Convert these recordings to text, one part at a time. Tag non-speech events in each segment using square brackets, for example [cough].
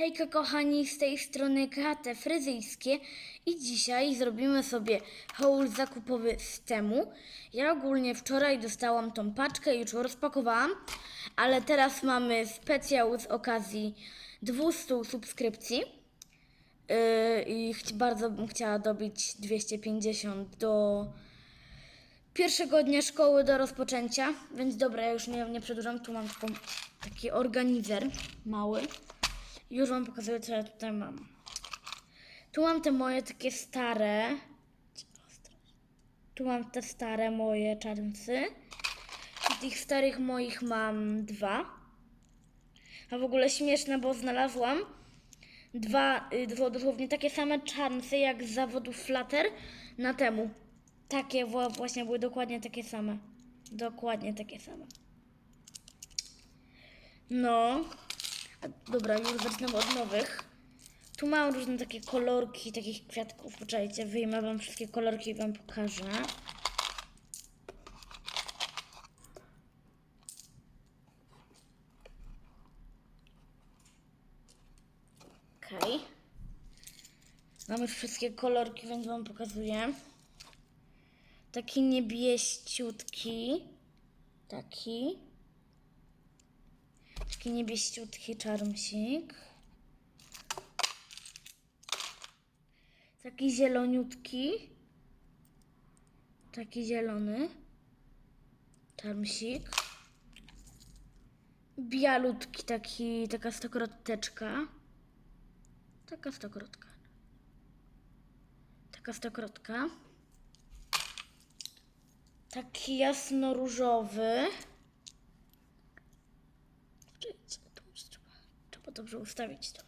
Hejka kochani, z tej strony KT Fryzyjskie i dzisiaj zrobimy sobie haul zakupowy z temu. Ja ogólnie wczoraj dostałam tą paczkę i już ją rozpakowałam, ale teraz mamy specjał z okazji 200 subskrypcji yy, i bardzo bym chciała dobić 250 do pierwszego dnia szkoły do rozpoczęcia, więc dobra, ja już nie, nie przedłużam, tu mam taką, taki organizer mały. Już wam pokazuję, co ja tutaj mam. Tu mam te moje takie stare. Tu mam te stare moje czarncy. I tych starych moich mam dwa. A w ogóle śmieszne, bo znalazłam dwa, y, dosłownie takie same czarnce jak z zawodu Flutter na temu. Takie wła- właśnie były dokładnie takie same. Dokładnie takie same. No. Dobra, już zacznę od nowych. Tu mam różne takie kolorki takich kwiatków. Poczekajcie, wyjmę wam wszystkie kolorki i wam pokażę. Okej. Mamy już wszystkie kolorki, więc wam pokazuję. Taki niebieściutki. Taki. Taki niebieściutki czarmsik. Taki zieloniutki. Taki zielony. Czarmsik. Bialutki, taki, taka stokroteczka. Taka stokrotka. Taka stokrotka. Taki jasno-różowy. Czekajcie, to może trzeba, dobrze ustawić to.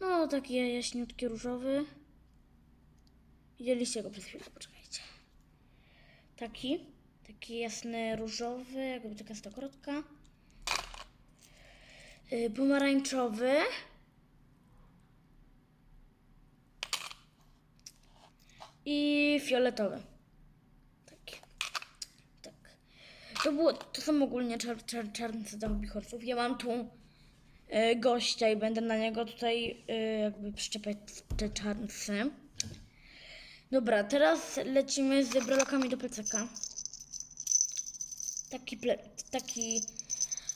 No, taki jaśniutki różowy. Widzieliście go przez chwilę, poczekajcie. Taki, taki jasny różowy, jakby taka stokrotka. Yy, pomarańczowy. I fioletowy. Taki. Tak. To, było, to są ogólnie czar, czar, czarnce do. Ja mam tu gościa i będę na niego tutaj e, jakby przyczepiać te czarnce. Dobra, teraz lecimy z brelokami do plecaka. Taki, ple, taki,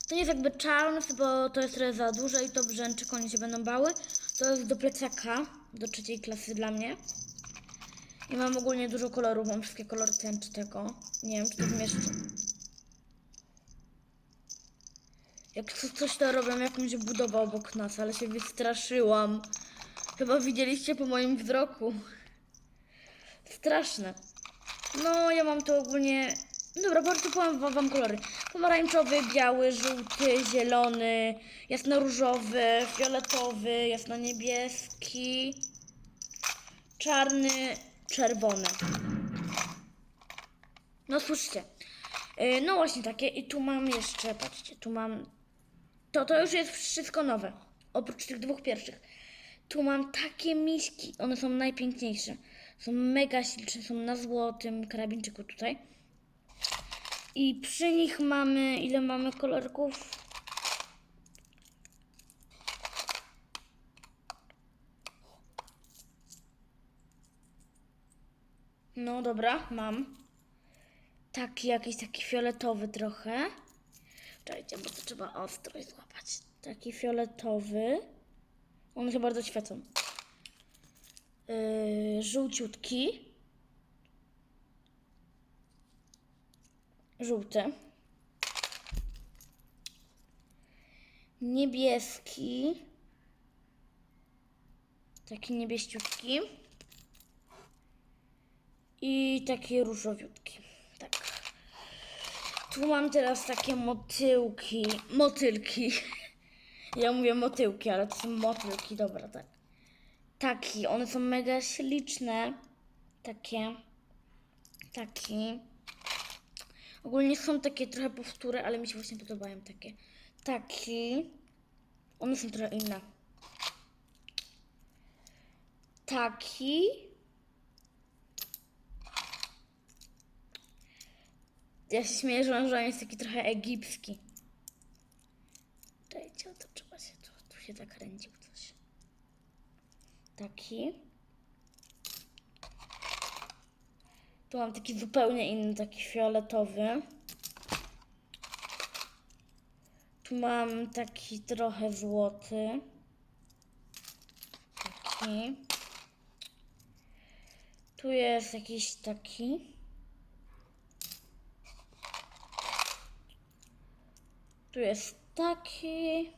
to nie jest jakby czarns, bo to jest trochę za duże i to brzęczy, konie się będą bały. To jest do plecaka, do trzeciej klasy dla mnie. I mam ogólnie dużo kolorów, mam wszystkie kolory tego. Nie wiem, czy to zmieszczę. Jak co- coś to robią jakąś budowę obok nas, ale się wystraszyłam. Chyba widzieliście po moim wzroku. Straszne. No, ja mam tu ogólnie... Dobra, prostu powiem wam, kolory. Pomarańczowy, biały, żółty, zielony, jasno-różowy, fioletowy, jasno-niebieski, czarny, czerwony. No słyszycie. Yy, No właśnie takie. I tu mam jeszcze, patrzcie, tu mam... To, to już jest wszystko nowe. Oprócz tych dwóch pierwszych. Tu mam takie miśki. One są najpiękniejsze. Są mega śliczne. Są na złotym karabinczyku tutaj. I przy nich mamy... Ile mamy kolorków? No dobra, mam. Taki jakiś taki fioletowy trochę. Czekajcie, bo to trzeba ostrość złapać. Taki fioletowy. One się bardzo świecą. Yy, żółciutki. Żółty. Niebieski. Taki niebieściutki. I taki różowiutki. Tak. Tu mam teraz takie motyłki. Motylki. [laughs] Ja mówię motyłki, ale to są motylki, dobra, tak. Taki, one są mega śliczne. Takie. Taki. Ogólnie są takie trochę powtóre, ale mi się właśnie podobają takie. Taki. One są trochę inne. Taki. Ja się śmieję, że on, jest taki trochę egipski. Czekajcie, to trzeba się tu, tu się zakręcił coś. Taki. Tu mam taki zupełnie inny, taki fioletowy. Tu mam taki trochę złoty. Taki. Tu jest jakiś taki. Tu jest taki.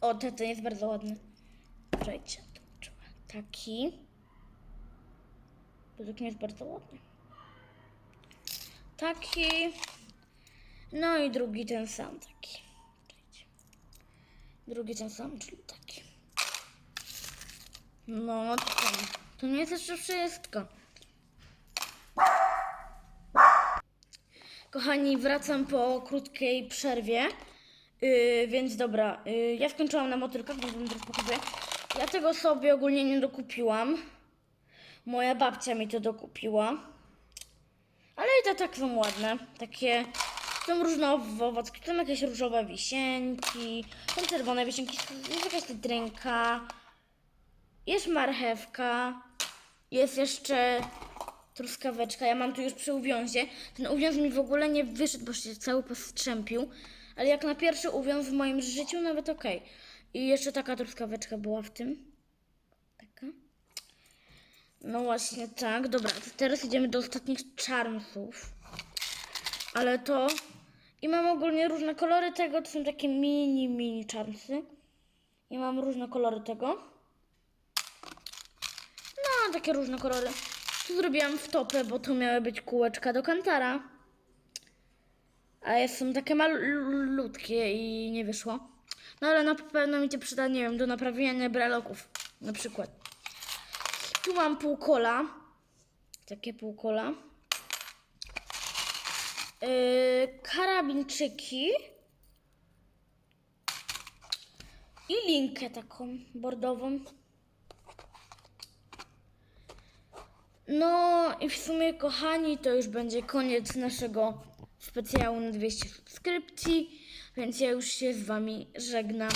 O, ten, ten jest bardzo ładny. Czekajcie. Taki. To taki jest bardzo ładny. Taki. No i drugi ten sam taki. Drugi ten sam, czyli taki. No, to nie jest jeszcze wszystko. Kochani, wracam po krótkiej przerwie. Yy, więc dobra, yy, ja skończyłam na motylkach, więc wam teraz pokazuję. Ja tego sobie ogólnie nie dokupiłam. Moja babcia mi to dokupiła. Ale i to tak są ładne. Takie są różne owocki, są jakieś różowe wisienki, są czerwone wisienki, jest jakaś cytrynka, jest marchewka, jest jeszcze truskaweczka. Ja mam tu już przy uwiązie. Ten uwiąz mi w ogóle nie wyszedł, bo się cały postrzępił. Ale jak na pierwszy uwiąz w moim życiu, nawet okej. I jeszcze taka truskaweczka była w tym. Taka. No właśnie tak. Dobra, teraz idziemy do ostatnich charmsów. Ale to... I mam ogólnie różne kolory tego. To są takie mini, mini charmsy. I mam różne kolory tego. No, takie różne kolory. Tu zrobiłam w topę, bo to miały być kółeczka do kantara. A są takie malutkie i nie wyszło. No ale na pewno mi to przyda, nie wiem, do naprawiania breloków na przykład. Tu mam półkola. Takie półkola. Yy, karabinczyki. I linkę taką bordową. No i w sumie, kochani, to już będzie koniec naszego specjału na 200 subskrypcji, więc ja już się z Wami żegnam.